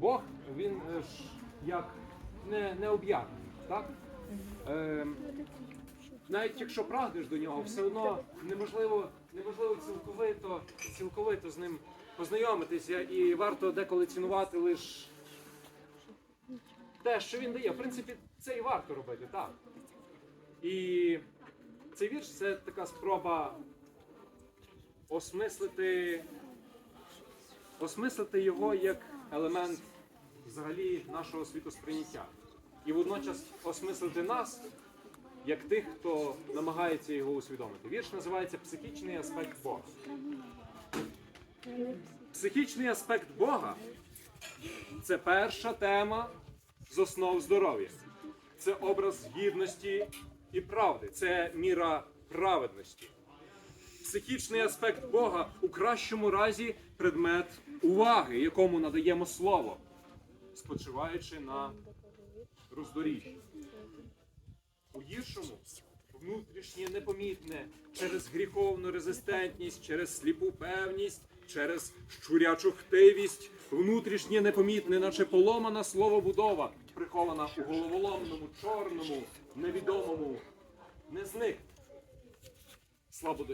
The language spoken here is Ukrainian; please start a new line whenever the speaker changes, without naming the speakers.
Бог, він е, ж як не, необ'ятний, так? Е, навіть якщо прагнеш до нього, все одно неможливо, неможливо цілковито, цілковито з ним познайомитися і варто деколи цінувати лише те, що він дає. В принципі, це і варто робити, так. І цей вірш це така спроба осмислити, осмислити його як елемент взагалі нашого світосприйняття. І водночас осмислити нас як тих, хто намагається його усвідомити. Вірш називається Психічний аспект Бога. Психічний аспект Бога це перша тема з основ здоров'я. Це образ гідності і правди, це міра праведності. Психічний аспект Бога у кращому разі предмет уваги, якому надаємо слово, спочиваючи на роздоріжжі. У гіршому внутрішнє непомітне через гріховну резистентність, через сліпу певність, через щурячу хтивість, внутрішнє непомітне, наче поломана словобудова, прихована у головоломному, чорному, невідомому, не зник. Слабо